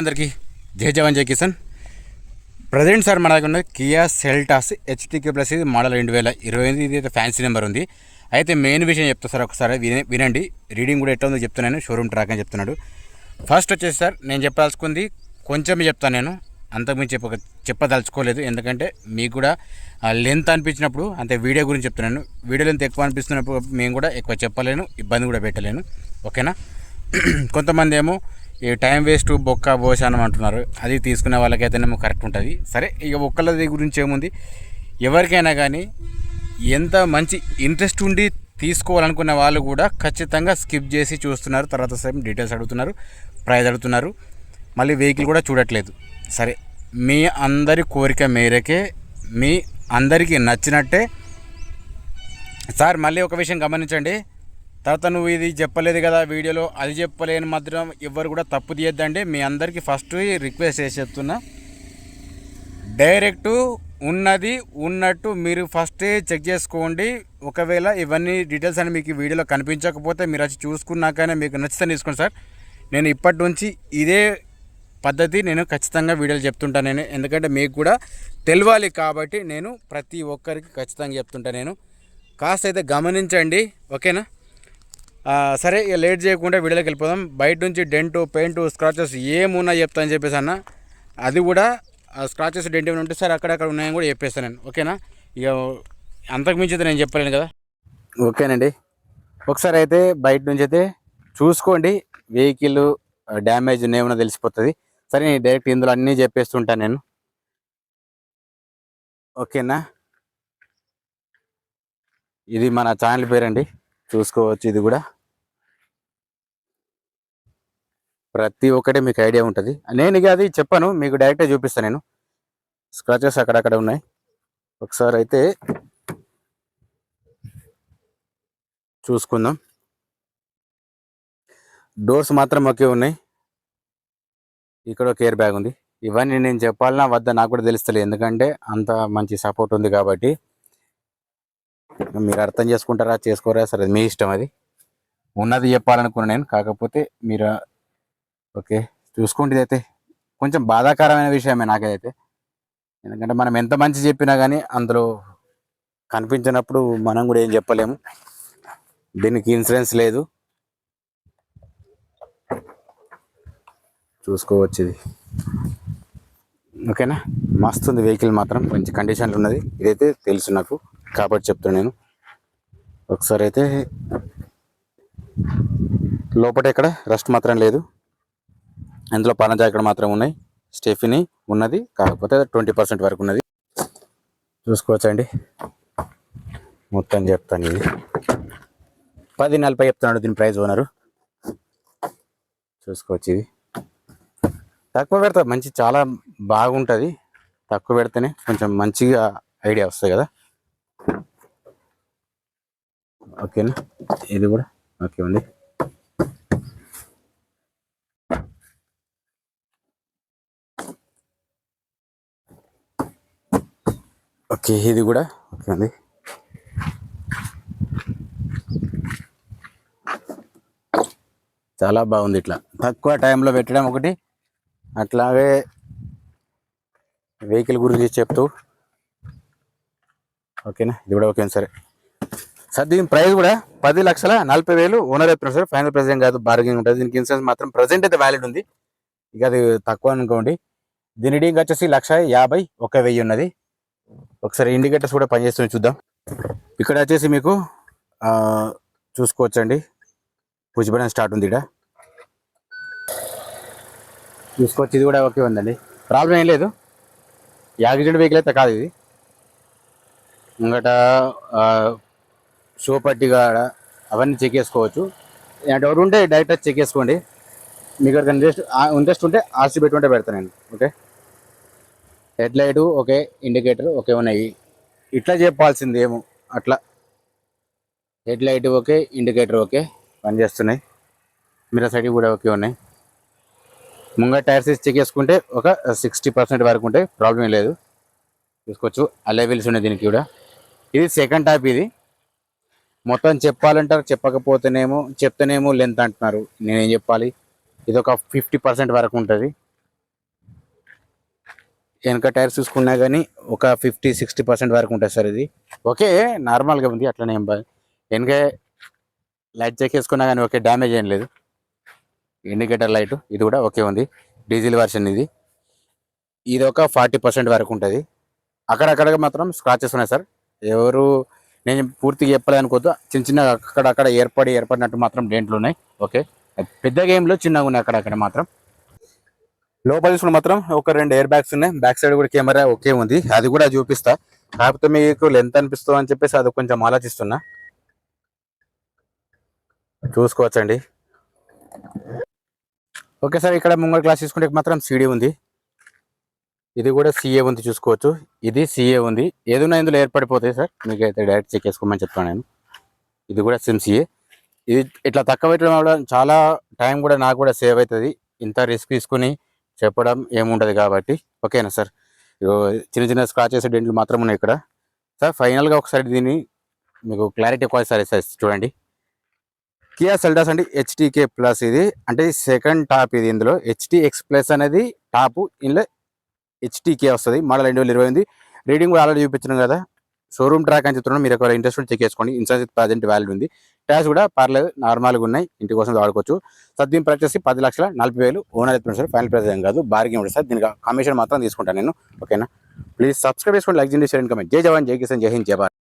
అందరికీ జై జవాన్ జై కిసాన్. ప్రజెంట్ సార్ మన దగ్గర ఉన్నది కియా సెల్టాస్ హెచ్టీకే ప్లస్ ఇది మోడల్ రెండు వేల ఇరవై ఎనిమిది ఇది అయితే ఫ్యాన్సీ నెంబర్ ఉంది. అయితే మెయిన్ విషయం చెప్తా సార్ ఒకసారి వినండి. రీడింగ్ కూడా ఎట్లా ఉందో చెప్తున్నాను షోరూమ్ ట్రాక్ అని చెప్తున్నాడు. ఫస్ట్ వచ్చేసి సార్ నేను చెప్పాల్సుకుంది కొంచెమే చెప్తాను నేను. అంతకుమించి చెప్ప చెప్పదలుచుకోలేదు. ఎందుకంటే మీకు కూడా లెంత్ అనిపించినప్పుడు అంతే వీడియో గురించి చెప్తున్నాను. వీడియో లెంత్ ఎక్కువ అనిపిస్తున్నప్పుడు మేము కూడా ఎక్కువ చెప్పలేను ఇబ్బంది కూడా పెట్టలేను. ఓకేనా? కొంతమంది ఏమో ఈ టైం వేస్ట్ బొక్క భోజనం అంటున్నారు. అది తీసుకునే వాళ్ళకైతేనేమో కరెక్ట్ ఉంటుంది. సరే ఇక ఒక్కళ్ళది గురించి ఏముంది? ఎవరికైనా కానీ ఎంత మంచి ఇంట్రెస్ట్ ఉండి తీసుకోవాలనుకున్న వాళ్ళు కూడా ఖచ్చితంగా స్కిప్ చేసి చూస్తున్నారు. తర్వాత సేపు డీటెయిల్స్ అడుగుతున్నారు ప్రైజ్ అడుగుతున్నారు. మళ్ళీ వెహికల్ కూడా చూడట్లేదు. సరే మీ అందరి కోరిక మేరకే మీ అందరికీ నచ్చినట్టే. సార్ మళ్ళీ ఒక విషయం గమనించండి. తర్వాత నువ్వు ఇది చెప్పలేదు కదా వీడియోలో అది చెప్పలేని మాత్రం ఎవరు కూడా తప్పు తీయద్దండి. మీ అందరికీ ఫస్ట్ రిక్వెస్ట్ చేసి చెప్తున్నా. డైరెక్ట్ ఉన్నది ఉన్నట్టు మీరు ఫస్టే చెక్ చేసుకోండి. ఒకవేళ ఇవన్నీ డీటెయిల్స్ అని మీకు వీడియోలో కనిపించకపోతే మీరు వచ్చి చూసుకున్నాకనే మీకు నచ్చితే తీసుకోండి సార్. నేను ఇప్పటి నుంచి ఇదే పద్ధతి నేను ఖచ్చితంగా వీడియోలు చెప్తుంటాను నేను. ఎందుకంటే మీకు కూడా తెలియాలి కాబట్టి నేను ప్రతి ఒక్కరికి ఖచ్చితంగా చెప్తుంటా నేను. కాస్త అయితే గమనించండి ఓకేనా? సరే ఇక లేట్ చేయకుండా వీడియోలోకి వెళ్ళిపోదాం. బయట నుంచి డెంటు పెయింట్ స్క్రాచెస్ ఏమున్నా చెప్తా అని చెప్పేసి అన్న. అది కూడా స్క్రాచెస్ డెంట్ ఏమైనా ఉంటే సార్ అక్కడక్కడ ఉన్నాయని కూడా చెప్పేస్తాను నేను. ఓకేనా? ఇక అంతకు మించి నేను చెప్పలేను కదా? ఓకేనండి. ఒకసారి అయితే బయట నుంచి అయితే చూసుకోండి. వెహికల్ డ్యామేజ్ ఏమైనా తెలిసిపోతుంది. సరే నేను డైరెక్ట్ ఇందులో అన్నీ చెప్పేస్తుంటాను నేను. ఓకేనా? ఇది మన ఛానల్ పేరండి. చూసుకోవచ్చు ఇది కూడా. ప్రతి ఒక్కటి మీకు ఐడియా ఉంటుంది. నేను ఇక అది చెప్పాను మీకు డైరెక్ట్గా చూపిస్తాను నేను. స్క్రాచెస్ అక్కడక్కడ ఉన్నాయి. ఒకసారి అయితే చూసుకుందాం. డోర్స్ మాత్రం ఒకే ఉన్నాయి. ఇక్కడ ఒక ఎయిర్ బ్యాగ్ ఉంది. ఇవన్నీ నేను చెప్పాలన్నా వద్ద నాకు కూడా తెలుస్తలేదు. ఎందుకంటే అంత మంచి సపోర్ట్ ఉంది కాబట్టి. మీరు అర్థం చేసుకుంటారా చేసుకోరా సరే మీ ఇష్టం అది. ఉన్నది చెప్పాలనుకున్నా నేను. కాకపోతే మీరు ఓకే. చూసుకోండి అయితే కొంచెం బాధాకరమైన విషయమే నాకైతే. ఎందుకంటే మనం ఎంత మంచి చెప్పినా కానీ అందులో కనిపించినప్పుడు మనం కూడా ఏం చెప్పలేము. దీనికి ఇన్సూరెన్స్ లేదు. చూసుకోవచ్చు ఇది. ఓకేనా? మస్తు ఉంది వెహికల్ మాత్రం. మంచి కండిషన్లో ఉన్నది. ఇదైతే తెలుసు నాకు. కాబట్టి చెప్తాను నేను. ఒకసారి అయితే లోపల ఎక్కడ? రెస్ట్ మాత్రం లేదు. అందులో పాలన జాకెట్ మాత్రం ఉన్నాయి. స్టెఫిని ఉన్నది కాకపోతే ట్వంటీ పర్సెంట్ వరకు ఉన్నది. చూసుకోవచ్చండి. మొత్తం చెప్తాను ఇది. పది నలభై చెప్తున్నాడు దీని ప్రైస్ ఓనరు. చూసుకోవచ్చు ఇది. తక్కువ పెడతా మంచి చాలా బాగుంటుంది. తక్కువ పెడితేనే కొంచెం మంచిగా ఐడియా వస్తుంది కదా. ఓకేనా? ఇది కూడా ఓకే అండి. ఓకే ఇది కూడా ఓకే అండి చాలా బాగుంది ఇట్లా. తక్కువ టైంలో పెట్టడం ఒకటి అట్లాగే వెహికల్ గురించి చెప్తూ. ఓకేనా? ఇది కూడా ఓకే సరే. సార్ దీని ప్రైస్ కూడా పది లక్షల నలభై వేలు ఓనర్ చెప్తున్నారు సార్. ఫైనల్ ప్రెసెంట్ కాదు బార్గెనింగ్ ఉంటుంది. దీనికి ఇన్సూరెన్స్ మాత్రం ప్రజెంట్ అయితే వ్యాలిడ్ ఉంది. ఇక అది తక్కువ అనుకోండి. దీని రీడింగ్ వచ్చేసి లక్ష యాభై ఒక వెయ్యి ఉన్నది. ఒకసారి ఇండికేటర్స్ కూడా పనిచేస్తుంది చూద్దాం. ఇక్కడ వచ్చేసి మీకు చూసుకోవచ్చండి. పుష్ బటన్ స్టార్ట్ ఉంది ఇక్కడ చూసుకోవచ్చు ఇది కూడా ఓకే ఉందండి. ప్రాబ్లం ఏం లేదు. యాక్సిడెంట్ వెహికల్ అయితే కాదు ఇది. ముంగట షో పట్టి కాడ అవన్నీ చెక్ చేసుకోవచ్చు. డౌట్ ఉంటే డైరెక్ట్ చెక్ చేసుకోండి. మీకు ఇంట్రెస్ట్ ఇంట్రెస్ట్ ఉంటే ఆర్సీ పెట్టుకుంటే పెడతానండి. Okay? Head light indicator okay ఉన్నాయి. ఇట్లా చెప్పాల్సింది ఏమో అట్లా. Head light okay indicator okay పనిచేస్తున్నాయి. మిర్రర్ సైడ్ కూడా ఓకే ఉన్నాయి. ముంగ టైర్స్ చెక్ చేసుకుంటే ఒక సిక్స్టీ పర్సెంట్ వరకు ఉంటాయి ప్రాబ్లం లేదు. చూసుకోవచ్చు అలెవెల్స్ ఉన్నాయి దీనికి కూడా. ఇది సెకండ్ టైప్ ఇది. మొత్తం చెప్పాలంటారు చెప్పకపోతేనేమో చెప్తేనేమో లెంత్ అంటున్నారు. నేనేం చెప్పాలి? ఇది ఒక ఫిఫ్టీ పర్సెంట్ వరకు ఉంటుంది. వెనక టైర్స్ చూసుకున్నా కానీ ఒక ఫిఫ్టీ సిక్స్టీ పర్సెంట్ వరకు ఉంటుంది సార్ ఇది. ఓకే నార్మల్గా ఉంది అట్లనే ఏం వెనక లైట్ చెక్ వేసుకున్నా కానీ ఓకే డ్యామేజ్ ఏం లేదు. ఇండికేటర్ లైట్ ఇది కూడా ఓకే ఉంది. డీజిల్ వర్షన్ ఇది. ఇది ఒక ఫార్టీ పర్సెంట్ వరకు ఉంటుంది. అక్కడక్కడ మాత్రం స్క్రాచెస్ ఉన్నాయి సార్. ఎవరు నేను పూర్తిగా చెప్పలేదనుకోవద్దు చిన్న చిన్న అక్కడక్కడ ఏర్పడి ఏర్పడినట్టు మాత్రం డేంట్లు ఉన్నాయి. ఓకే. పెద్ద గేమ్లో చిన్నగా ఉన్నాయి అక్కడక్కడ మాత్రం. లోపల చూసుకుంటే మాత్రం ఒక రెండు ఎయిర్ బ్యాగ్స్ ఉన్నాయి. బ్యాక్ సైడ్ కూడా కెమెరా ఓకే ఉంది. అది కూడా చూపిస్తా. కాకపోతే మీకు లెంత్ అనిపిస్తుంది అని చెప్పేసి అది కొంచెం ఆలోచిస్తున్నా. చూసుకోవచ్చండి. ఓకే సార్ ఇక్కడ ముంగల్ క్లాస్ తీసుకుంటే మాత్రం సీడీ ఉంది. ఇది కూడా సిఏ ఉంది చూసుకోవచ్చు. ఇది సీఏ ఉంది. ఏదైనా ఇందులో ఏర్పడిపోతాయి సార్ మీకు అయితే డైరెక్ట్ చెక్ చేసుకోమని చెప్తాను నేను. ఇది కూడా సిమ్ సీఏ ఇది ఇట్లా తక్కువ పెట్టడం చాలా టైం కూడా నాకు కూడా సేవ్ అవుతుంది. ఇంత రిస్క్ తీసుకుని చెప్పడం ఏముండదు కాబట్టి. ఓకేనా సార్? ఇగో చిన్న చిన్న స్క్రాచెస్ డెంట్లు మాత్రం ఉన్నాయి ఇక్కడ. సార్ ఫైనల్గా ఒకసారి దీన్ని మీకు క్లారిటీ ఎక్కువ సార్ సార్ చూడండి. కియా సెల్టాస్ అంటే హెచ్టీకే ప్లస్ ఇది. అంటే సెకండ్ టాప్ ఇది ఇందులో. హెచ్టీ ఎక్స్ ప్లస్ అనేది టాప్ ఇందులో హెచ్టీకే వస్తుంది. మోడల్ రెండు వేల ఇరవై ఎనిమిది. రీడింగ్ కూడా ఆల్రెడీ చూపించాను కదా. షోరూమ్ ట్రాక్ అని చెప్తున్నాను మీరు ఒకవేళ ఇంట్రెస్ట్ చెక్ చేసుకోండి. ఇన్సూరెన్స్ ప్రజెంట్ వాల్యూ ఉంది. ట్యాక్స్ కూడా పర్లేదు నార్మల్గా ఉన్నాయి. ఇంటి కోసం వాడుకోవచ్చు. సార్ దీని ప్రైస్ వచ్చి పది లక్షల నలభై వేలు. ఓనర్ ఎత్తున్నారు సార్ ఫైనల్ ప్రైస్ ఏం కాదు. బార్గెన్ ఉంటుంది సార్. దీనికి కమిషన్ మాత్రం తీసుకుంటాను నేను. ఓకేనా ప్లీజ్ సబ్స్క్రైబ్ చేసుకోండి లైక్ చేయండి షేర్ అండ్ కమెంట్ జై జవాన్ జై కిసాన్ జై హింద్ జై భారత్.